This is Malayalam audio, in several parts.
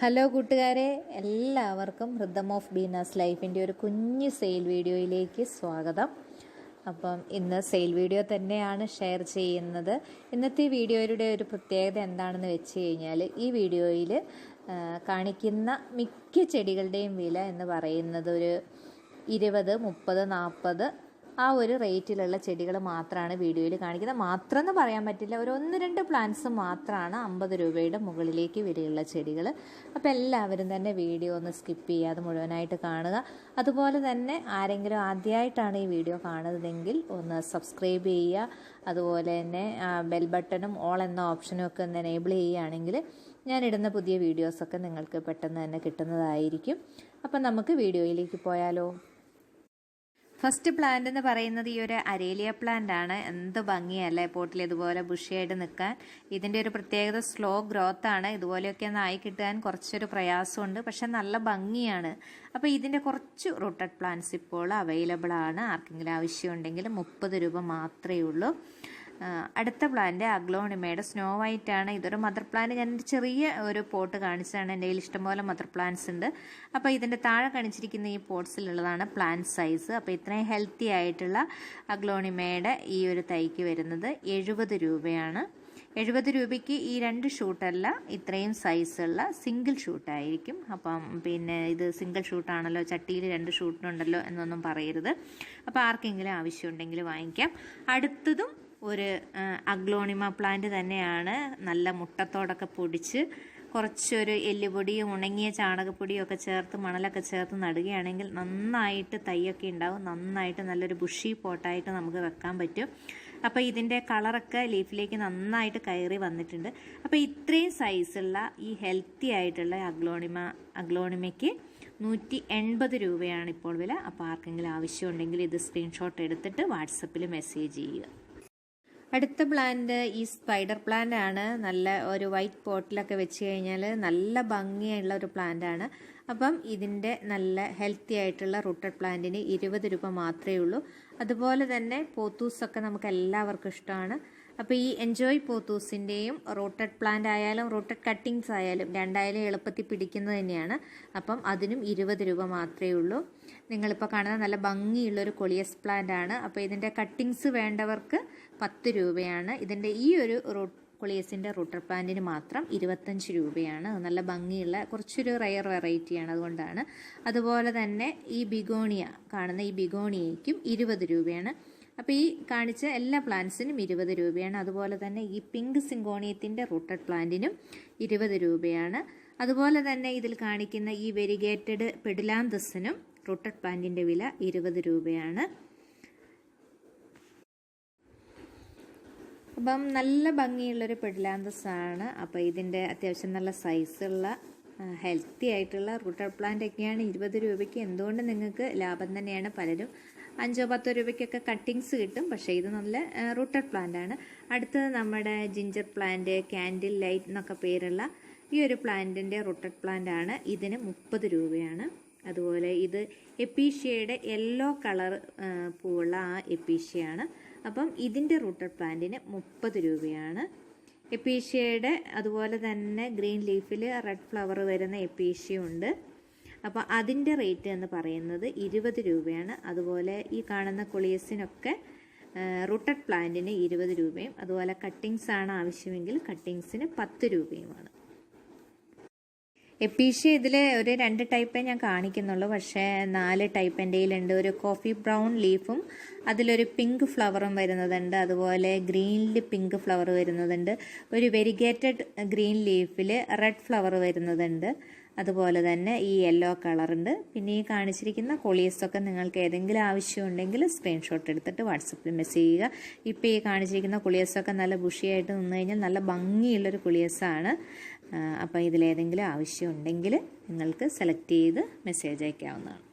ഹലോ കൂട്ടുകാരെ എല്ലാവർക്കും റിതം ഓഫ് ബീനാസ് ലൈഫിന്റെ ഒരു കുഞ്ഞ് സെയിൽ വീഡിയോയിലേക്ക് സ്വാഗതം. അപ്പം ഇന്ന് സെയിൽ വീഡിയോ തന്നെയാണ് ഷെയർ ചെയ്യുന്നത്. ഇന്നത്തെ വീഡിയോയുടെ ഒരു പ്രത്യേകത എന്താണെന്ന് വെച്ച് കഴിഞ്ഞാൽ ഈ വീഡിയോയിൽ കാണിക്കുന്ന മിക്ക ചെടികളുടെയും വില എന്ന് പറയുന്നത് ഒരു ഇരുപത് മുപ്പത് നാൽപ്പത് ആ ഒരു റേറ്റിലുള്ള ചെടികൾ മാത്രമാണ് വീഡിയോയിൽ കാണിക്കുന്നത്. മാത്രം എന്ന് പറയാൻ പറ്റില്ല. ഒരു ഒന്ന് രണ്ട് പ്ലാന്റ്സ് മാത്രമാണ് അമ്പത് രൂപയുടെ മുകളിലേക്ക് വിലയുള്ള ചെടികൾ അപ്പോൾ എല്ലാവരും തന്നെ വീഡിയോ ഒന്ന് സ്കിപ്പ് ചെയ്യാതെ മുഴുവനായിട്ട് കാണുക. അതുപോലെ തന്നെ ആരെങ്കിലും ആദ്യമായിട്ടാണ് ഈ വീഡിയോ കാണുന്നതെങ്കിൽ ഒന്ന് സബ്സ്ക്രൈബ് ചെയ്യുക അതുപോലെ തന്നെ ബെൽ ബട്ടണും ഓൾ എന്ന ഓപ്ഷനും ഒക്കെ ഒന്ന് എനേബിൾ ചെയ്യുകയാണെങ്കിൽ ഞാനിടുന്ന പുതിയ വീഡിയോസൊക്കെ നിങ്ങൾക്ക് പെട്ടെന്ന് തന്നെ കിട്ടുന്നതായിരിക്കും. അപ്പം നമുക്ക് വീഡിയോയിലേക്ക് പോയാലോ? ഫസ്റ്റ് പ്ലാന്റ് എന്ന് പറയുന്നത് ഈ ഒരു അരേലിയ പ്ലാന്റ് ആണ്. എന്ത് ഭംഗിയല്ലേ പോട്ടിൽ ഇതുപോലെ ബുഷിയായിട്ട് നിൽക്കാൻ. ഇതിന്റെ ഒരു പ്രത്യേകത സ്ലോ ഗ്രോത്ത് ആണ്. ഇതുപോലെയൊക്കെ നായി കിട്ടാൻ കുറച്ചൊരു പ്രയാസമുണ്ട്. പക്ഷെ നല്ല ഭംഗിയാണ്. അപ്പോൾ ഇതിന്റെ കുറച്ച് റൂട്ടഡ് പ്ലാന്റ്സ് ഇപ്പോൾ അവൈലബിൾ ആണ്. ആർക്കെങ്കിലും ആവശ്യമുണ്ടെങ്കിൽ മുപ്പത് രൂപ മാത്രമേ ഉള്ളൂ. അടുത്ത പ്ലാന്റ് അഗ്ലോണിമയുടെ സ്നോ വൈറ്റ് ആണ് ഇതൊരു മദർ പ്ലാന്റ് ഞാൻ ചെറിയ ഒരു പോട്ട് കാണിച്ചതാണ്. എന്റെ കയ്യിൽ ഇഷ്ടംപോലെ മദർ പ്ലാന്റ്സ് ഉണ്ട്. അപ്പോൾ ഇതിന്റെ താഴെ കാണിച്ചിരിക്കുന്ന ഈ പോട്ട്സിലുള്ളതാണ് പ്ലാന്റ് സൈസ്. അപ്പോൾ ഇത്രയും ഹെൽത്തി ആയിട്ടുള്ള അഗ്ലോണിമയുടെ ഈ ഒരു തൈക്ക് വരുന്നത് എഴുപത് രൂപയാണ്. എഴുപത് രൂപയ്ക്ക് ഈ രണ്ട് ഷൂട്ടല്ല ഇത്രയും സൈസുള്ള സിംഗിൾ ഷൂട്ടായിരിക്കും. അപ്പം പിന്നെ ഇത് സിംഗിൾ ഷൂട്ടാണല്ലോ ചട്ടിയിൽ രണ്ട് ഷൂട്ടിനുണ്ടല്ലോ എന്നൊന്നും പറയരുത്. അപ്പോൾ ആർക്കെങ്കിലും ആവശ്യമുണ്ടെങ്കിൽ വാങ്ങിക്കാം. അടുത്തതും ഒരു അഗ്ലോണിമ പ്ലാന്റ് തന്നെയാണ് നല്ല മുട്ടത്തോടൊക്കെ പൊടിച്ച് കുറച്ചൊരു എല്ലുപൊടിയും ഉണങ്ങിയ ചാണകപ്പൊടിയും ഒക്കെ ചേർത്ത് മണലൊക്കെ ചേർത്ത് നടുകയാണെങ്കിൽ നന്നായിട്ട് തൈയൊക്കെ ഉണ്ടാവും. നന്നായിട്ട് നല്ലൊരു ബുഷി പോട്ടായിട്ട് നമുക്ക് വെക്കാൻ പറ്റും. അപ്പോൾ ഇതിന്റെ കളറൊക്കെ ലീഫിലേക്ക് നന്നായിട്ട് കയറി വന്നിട്ടുണ്ട്. അപ്പോൾ ഇത്രയും സൈസുള്ള ഈ ഹെൽത്തി ആയിട്ടുള്ള അഗ്ലോണിമ അഗ്ലോണിമയ്ക്ക് നൂറ്റി എൺപത് രൂപയാണ് ഇപ്പോൾ വില. അപ്പോൾ ആർക്കെങ്കിലും ആവശ്യമുണ്ടെങ്കിൽ ഇത് സ്ക്രീൻഷോട്ട് എടുത്തിട്ട് വാട്സപ്പിൽ മെസ്സേജ് ചെയ്യുക. അടുത്ത പ്ലാന്റ് ഈ സ്പൈഡർ പ്ലാന്റ് ആണ് നല്ല ഒരു വൈറ്റ് പോട്ടിലൊക്കെ വെച്ച് കഴിഞ്ഞാൽ നല്ല ഭംഗിയുള്ള ഒരു പ്ലാന്റ് ആണ് അപ്പം ഇതിന്റെ നല്ല ഹെൽത്തി ആയിട്ടുള്ള റൂട്ടഡ് പ്ലാന്റിന് ഇരുപത് രൂപ മാത്രമേ ഉള്ളൂ. അതുപോലെ തന്നെ പോത്തൂസൊക്കെ നമുക്ക് എല്ലാവർക്കും ഇഷ്ടമാണ്. അപ്പോൾ ഈ എൻജോയ് പോത്തൂസിന്റെയും റോട്ടഡ് പ്ലാന്റ് ആയാലും റോട്ടഡ് കട്ടിങ്സ് ആയാലും രണ്ടായാലും എളുപ്പത്തിൽ പിടിക്കുന്നത് തന്നെയാണ്. അപ്പം അതിനും ഇരുപത് രൂപ മാത്രമേ ഉള്ളൂ. നിങ്ങളിപ്പോൾ കാണുന്ന നല്ല ഭംഗിയുള്ളൊരു കൊളിയസ് പ്ലാന്റ് ആണ്. അപ്പോൾ ഇതിന്റെ കട്ടിങ്സ് വേണ്ടവർക്ക് പത്ത് രൂപയാണ്. ഇതിന്റെ ഈ ഒരു കൊളിയസിന്റെ റൂട്ടർ പ്ലാന്റിന് മാത്രം ഇരുപത്തഞ്ച് രൂപയാണ്. നല്ല ഭംഗിയുള്ള കുറച്ചൊരു റയർ വെറൈറ്റിയാണ് അതുകൊണ്ടാണ്. അതുപോലെ തന്നെ ഈ ബിഗോണിയ കാണുന്ന ഈ ബിഗോണിയയ്ക്കും ഇരുപത് രൂപയാണ്. അപ്പോൾ ഈ കാണിച്ച എല്ലാ പ്ലാന്റ്സിനും ഇരുപത് രൂപയാണ്. അതുപോലെ തന്നെ ഈ പിങ്ക് സിങ്കോണിയത്തിന്റെ റൂട്ടഡ് പ്ലാന്റിനും ഇരുപത് രൂപയാണ്. അതുപോലെ തന്നെ ഇതിൽ കാണിക്കുന്ന ഈ വെരിഗേറ്റഡ് പെഡിലാന്തസിനും റൂട്ടഡ് പാന്റിന്റെ വില ഇരുപത് രൂപയാണ്. അപ്പം നല്ല ഭംഗിയുള്ളൊരു പെഡിലാന്തസ് ആണ്. അപ്പോൾ ഇതിന്റെ അത്യാവശ്യം നല്ല സൈസുള്ള ഹെൽത്തി ആയിട്ടുള്ള റൂട്ടഡ് പ്ലാന്റ് ഒക്കെയാണ് ഇരുപത് രൂപയ്ക്ക്. എന്തുകൊണ്ട് നിങ്ങൾക്ക് ലാഭം തന്നെയാണ്? പലരും അഞ്ചോ പത്തോ രൂപയ്ക്കൊക്കെ കട്ടിങ്സ് കിട്ടും. പക്ഷേ ഇത് നല്ല റൂട്ടഡ് പ്ലാന്റ് ആണ്. അടുത്തത് നമ്മുടെ ജിഞ്ചർ പ്ലാന്റ് കാൻഡിൽ ലൈറ്റ് എന്നൊക്കെ പേരുള്ള ഈ ഒരു പ്ലാന്റിന്റെ റൂട്ടഡ് പ്ലാന്റ് ആണ്. ഇതിന് മുപ്പത് രൂപയാണ്. അതുപോലെ ഇത് എപ്പീഷ്യയുടെ യെല്ലോ കളർ പൂവുള്ള ആ എപ്പീഷ്യയാണ് അപ്പം ഇതിന്റെ റൂട്ടർ പ്ലാന്റിന് മുപ്പത് രൂപയാണ്. എപ്പീഷ്യയുടെ അതുപോലെ തന്നെ ഗ്രീൻ ലീഫിൽ റെഡ് ഫ്ലവർ വരുന്ന എപ്പീഷ്യയുണ്ട് അപ്പോൾ അതിന്റെ റേറ്റ് എന്ന് പറയുന്നത് ഇരുപത് രൂപയാണ്. അതുപോലെ ഈ കാണുന്ന കുളിയസിനൊക്കെ റൂട്ടഡ് പ്ലാന്റിന് ഇരുപത് രൂപയും അതുപോലെ കട്ടിങ്സ് ആണ് ആവശ്യമെങ്കിൽ കട്ടിങ്സിന് പത്ത് രൂപയുമാണ്. എപ്പീഷ്യ ഇതിൽ ഒരു രണ്ട് ടൈപ്പേ ഞാൻ കാണിക്കുന്നുള്ളൂ. പക്ഷേ നാല് ടൈപ്പ് എന്റെ ഒരു കോഫി ബ്രൗൺ ലീഫും അതിലൊരു പിങ്ക് ഫ്ലവറും വരുന്നതുണ്ട്. അതുപോലെ ഗ്രീനിൽ പിങ്ക് ഫ്ലവർ വരുന്നതുണ്ട്. ഒരു വെരിഗേറ്റഡ് ഗ്രീൻ ലീഫിൽ റെഡ് ഫ്ലവർ വരുന്നതുണ്ട്. അതുപോലെ തന്നെ ഈ യെല്ലോ കളറുണ്ട് പിന്നെ ഈ കാണിച്ചിരിക്കുന്ന കൊളിയസൊക്കെ നിങ്ങൾക്ക് ഏതെങ്കിലും ആവശ്യമുണ്ടെങ്കിൽ സ്ക്രീൻഷോട്ട് എടുത്തിട്ട് വാട്സപ്പിൽ മെസ്സേജ് ചെയ്യുക. ഇപ്പോൾ ഈ കാണിച്ചിരിക്കുന്ന കുളിയസൊക്കെ നല്ല ബുഷിയായിട്ട് നിന്ന് കഴിഞ്ഞാൽ നല്ല ഭംഗിയുള്ളൊരു കുളിയസാണ് അപ്പോൾ ഇതിലേതെങ്കിലും ആവശ്യമുണ്ടെങ്കിൽ നിങ്ങൾക്ക് സെലക്ട് ചെയ്ത് മെസ്സേജ് അയക്കാവുന്നതാണ്.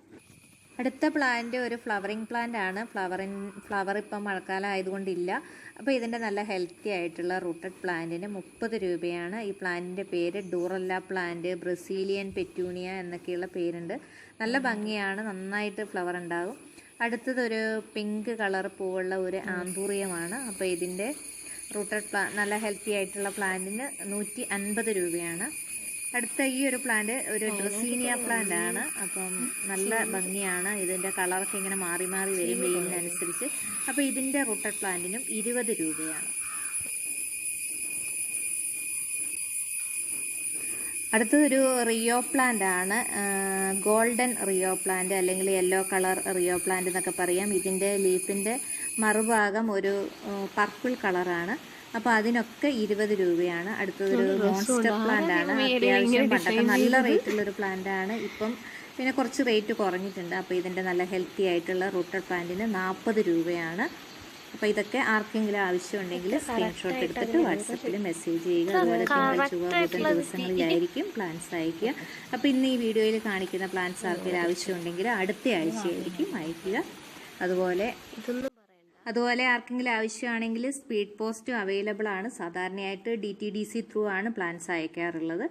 അടുത്ത പ്ലാന്റ് ഒരു ഫ്ലവറിങ് പ്ലാന്റ് ആണ്. ഫ്ലവറിൻ ഫ്ലവർ ഇപ്പം മഴക്കാലം ആയതുകൊണ്ടില്ല അപ്പോൾ ഇതിന്റെ നല്ല ഹെൽത്തി ആയിട്ടുള്ള റൂട്ടഡ് പ്ലാന്റിന് മുപ്പത് രൂപയാണ്. ഈ പ്ലാന്റിന്റെ പേര് ഡൂറല്ല പ്ലാന്റ് ബ്രസീലിയൻ പെറ്റൂണിയ എന്നൊക്കെയുള്ള പേരുണ്ട്. നല്ല ഭംഗിയാണ്. നന്നായിട്ട് ഫ്ലവർ ഉണ്ടാകും. അടുത്തത് ഒരു പിങ്ക് കളർ പൂവുള്ള ഒരു ആന്തൂറിയമാണ് അപ്പോൾ ഇതിന്റെ റൂട്ടഡ് പ്ലാ നല്ല ഹെൽത്തി ആയിട്ടുള്ള പ്ലാന്റിന് നൂറ്റി അൻപത് രൂപയാണ്. അടുത്ത ഈ ഒരു പ്ലാന്റ് ഒരു ഡ്രസീനിയ പ്ലാന്റ് ആണ്. അപ്പം നല്ല ഭംഗിയാണ്. ഇതിന്റെ കളറൊക്കെ ഇങ്ങനെ മാറി മാറി വരും വെയിലിനനുസരിച്ച്. അപ്പോൾ ഇതിന്റെ റൂട്ടഡ് പ്ലാന്റിനും ഇരുപത് രൂപയാണ്. അടുത്തതൊരു റിയോ പ്ലാന്റ് ആണ്. ഗോൾഡൻ റിയോ പ്ലാന്റ് അല്ലെങ്കിൽ യെല്ലോ കളർ റിയോ പ്ലാന്റ് എന്നൊക്കെ പറയാം. ഇതിന്റെ ലീഫിന്റെ മറുഭാഗം ഒരു പർപ്പിൾ കളറാണ് അപ്പോൾ അതിനൊക്കെ ഇരുപത് രൂപയാണ്. അടുത്തതൊരു മോൺസ്റ്റർ പ്ലാന്റ് ആണ്. അത്യാവശ്യം പണ്ടൊക്കെ നല്ല ഒരു പ്ലാന്റ് ആണ്. ഇപ്പം പിന്നെ കുറച്ച് റേറ്റ് കുറഞ്ഞിട്ടുണ്ട്. അപ്പോൾ ഇതിന്റെ നല്ല ഹെൽത്തി ആയിട്ടുള്ള റൂട്ടഡ് പ്ലാന്റിന് നാൽപ്പത് രൂപയാണ്. അപ്പോൾ ഇതൊക്കെ ആർക്കെങ്കിലും ആവശ്യമുണ്ടെങ്കിൽ സ്ക്രീൻഷോട്ട് എടുത്തിട്ട് വാട്സപ്പിൽ മെസ്സേജ് ചെയ്യുക. അതുപോലെ തിങ്കൾ ചൊവ്വ ബുധൻ ദിവസങ്ങളിലായിരിക്കും പ്ലാൻസ് അയക്കുക അപ്പോൾ ഇന്ന് ഈ വീഡിയോയിൽ കാണിക്കുന്ന പ്ലാൻസ് ആർക്കെങ്കിലും ആവശ്യമുണ്ടെങ്കിൽ അടുത്ത ആഴ്ചയായിരിക്കും അയക്കുക അതുപോലെ അതുപോലെ ആർക്കെങ്കിലും ആവശ്യമാണെങ്കിൽ സ്പീഡ് പോസ്റ്റും അവൈലബിൾ ആണ്. സാധാരണയായിട്ട് D T D C through ആണ് പ്ലാന്റ്സ് അയക്കാറുള്ളത്.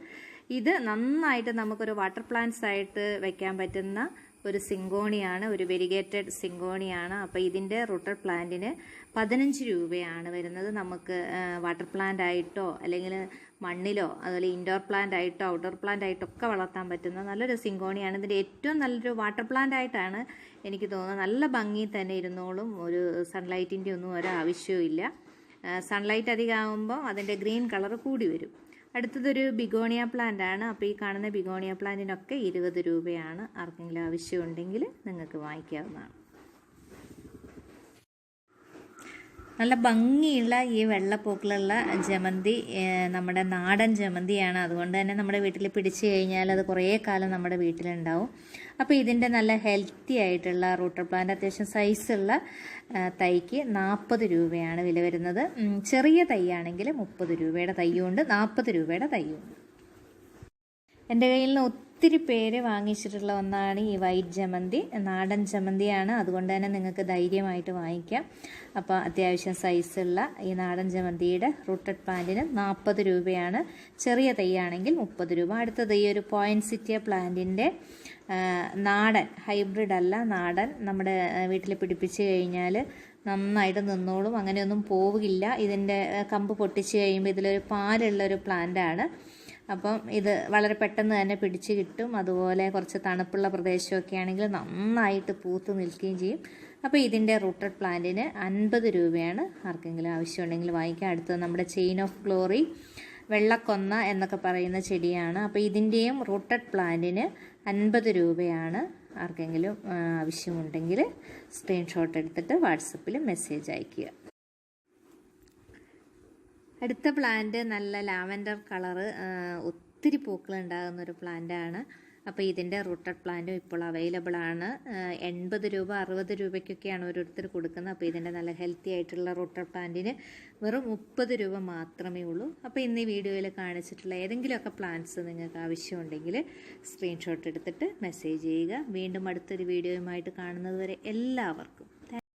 ഇത് നന്നായിട്ട് നമുക്കൊരു വാട്ടർ പ്ലാന്റ്സ് ആയിട്ട് വയ്ക്കാൻ പറ്റുന്ന ഒരു സിങ്കോണിയാണ് ഒരു വെരിഗേറ്റഡ് സിങ്കോണിയാണ്. അപ്പോൾ ഇതിന്റെ റൂട്ടർ പ്ലാന്റിന് പതിനഞ്ച് രൂപയാണ് വരുന്നത്. നമുക്ക് വാട്ടർ പ്ലാന്റ് ആയിട്ടോ അല്ലെങ്കിൽ മണ്ണിലോ അതുപോലെ ഇൻഡോർ പ്ലാന്റ് ആയിട്ടോ ഔട്ട്ഡോർ പ്ലാന്റ് ആയിട്ടോ ഒക്കെ വളർത്താൻ പറ്റുന്ന നല്ലൊരു സിങ്കോണിയാണ്. ഇതിന്റെ ഏറ്റവും നല്ലൊരു വാട്ടർ പ്ലാന്റ് ആയിട്ടാണ് എനിക്ക് തോന്നുന്നത്. നല്ല ഭംഗി തന്നെ ഇരുന്നോളും. ഒരു സൺലൈറ്റിന്റെ ഒന്നും ഒരാവശ്യവും ഇല്ല സൺലൈറ്റ് അധികമാകുമ്പോൾ അതിന്റെ ഗ്രീൻ കളർ കൂടി വരും. അടുത്തതൊരു ബിഗോണിയ പ്ലാന്റ് ആണ്. അപ്പോൾ ഈ കാണുന്ന ബിഗോണിയ പ്ലാന്റിനൊക്കെ ഇരുപത് രൂപയാണ്. ആർക്കെങ്കിലും ആവശ്യമുണ്ടെങ്കിൽ നിങ്ങൾക്ക് വാങ്ങിക്കാവുന്നതാണ്. നല്ല ഭംഗിയുള്ള ഈ വെള്ളപ്പൂക്കളുള്ള ജമന്തി നമ്മുടെ നാടൻ ജമന്തിയാണ്. അതുകൊണ്ട് തന്നെ നമ്മുടെ വീട്ടിൽ പിടിച്ചു കഴിഞ്ഞാൽ അത് കുറേ കാലം നമ്മുടെ വീട്ടിലുണ്ടാവും. അപ്പോൾ ഇതിന്റെ നല്ല ഹെൽത്തി ആയിട്ടുള്ള റൂട്ടർ പ്ലാന്റ് അത്യാവശ്യം സൈസുള്ള തൈക്ക് നാൽപ്പത് രൂപയാണ് വില വരുന്നത്. ചെറിയ തൈയാണെങ്കിൽ മുപ്പത് രൂപയുടെ തൈയുണ്ട് നാൽപ്പത് രൂപയുടെ തൈയുണ്ട്. എന്റെ കയ്യിൽ നിന്ന് ഒത്തിരി പേര് വാങ്ങിച്ചിട്ടുള്ള ഒന്നാണ് ഈ വൈറ്റ് ജമന്തി. നാടൻ ജമന്തിയാണ്. അതുകൊണ്ട് തന്നെ നിങ്ങൾക്ക് ധൈര്യമായിട്ട് വാങ്ങിക്കാം. അപ്പോൾ അത്യാവശ്യം സൈസുള്ള ഈ നാടൻ ജമന്തിയുടെ റൂട്ടഡ് പ്ലാന്റിന് നാൽപ്പത് രൂപയാണ്. ചെറിയ തൈയാണെങ്കിൽ മുപ്പത് രൂപ. അടുത്തത് ഈ ഒരു പോയിന്റ് സിറ്റിയ പ്ലാന്റിന്റെ നാടൻ ഹൈബ്രിഡ് അല്ല നാടൻ നമ്മുടെ വീട്ടിൽ പിടിപ്പിച്ച് കഴിഞ്ഞാൽ നന്നായിട്ട് നിന്നോളും. അങ്ങനെയൊന്നും പോവില്ല. ഇതിന്റെ കമ്പ് പൊട്ടിച്ച് കഴിയുമ്പോൾ ഇതിലൊരു പാലുള്ള ഒരു പ്ലാന്റാണ് അപ്പം ഇത് വളരെ പെട്ടെന്ന് തന്നെ പിടിച്ച് കിട്ടും. അതുപോലെ കുറച്ച് തണുപ്പുള്ള പ്രദേശമൊക്കെ ആണെങ്കിൽ നന്നായിട്ട് പൂത്ത് നിൽക്കുകയും ചെയ്യും. അപ്പോൾ ഇതിന്റെ റൂട്ടഡ് പ്ലാന്റിന് അൻപത് രൂപയാണ് ആർക്കെങ്കിലും ആവശ്യമുണ്ടെങ്കിൽ വാങ്ങിക്കാം അടുത്തത് നമ്മുടെ ചെയിൻ ഓഫ് ഗ്ലോറി വെള്ളക്കൊന്ന എന്നൊക്കെ പറയുന്ന ചെടിയാണ്. അപ്പോൾ ഇതിന്റെയും റൂട്ടഡ് പ്ലാന്റിന് അൻപത് രൂപയാണ് ആർക്കെങ്കിലും ആവശ്യമുണ്ടെങ്കിൽ സ്ക്രീൻഷോട്ട് എടുത്തിട്ട് വാട്സപ്പിൽ മെസ്സേജ് അയയ്ക്കുക. അടുത്ത പ്ലാന്റ് നല്ല ലാവൻഡർ കളറ് ഒത്തിരി പൂക്കൾ ഉണ്ടാകുന്ന ഒരു പ്ലാന്റാണ് അപ്പോൾ ഇതിന്റെ റൂട്ടഡ് പ്ലാന്റും ഇപ്പോൾ അവൈലബിൾ ആണ്. എൺപത് രൂപ അറുപത് രൂപയ്ക്കൊക്കെയാണ് ഓരോരുത്തർ കൊടുക്കുന്നത്. അപ്പോൾ ഇതിന്റെ നല്ല ഹെൽത്തി ആയിട്ടുള്ള റൂട്ടഡ് പ്ലാന്റിന് വെറും മുപ്പത് രൂപ മാത്രമേ ഉള്ളൂ. അപ്പോൾ ഇന്ന് ഈ വീഡിയോയിൽ കാണിച്ചിട്ടുള്ള ഏതെങ്കിലുമൊക്കെ പ്ലാന്റ്സ് നിങ്ങൾക്ക് ആവശ്യമുണ്ടെങ്കിൽ സ്ക്രീൻഷോട്ട് എടുത്തിട്ട് മെസ്സേജ് ചെയ്യുക. വീണ്ടും അടുത്തൊരു വീഡിയോയുമായിട്ട് കാണുന്നത് വരെ എല്ലാവർക്കും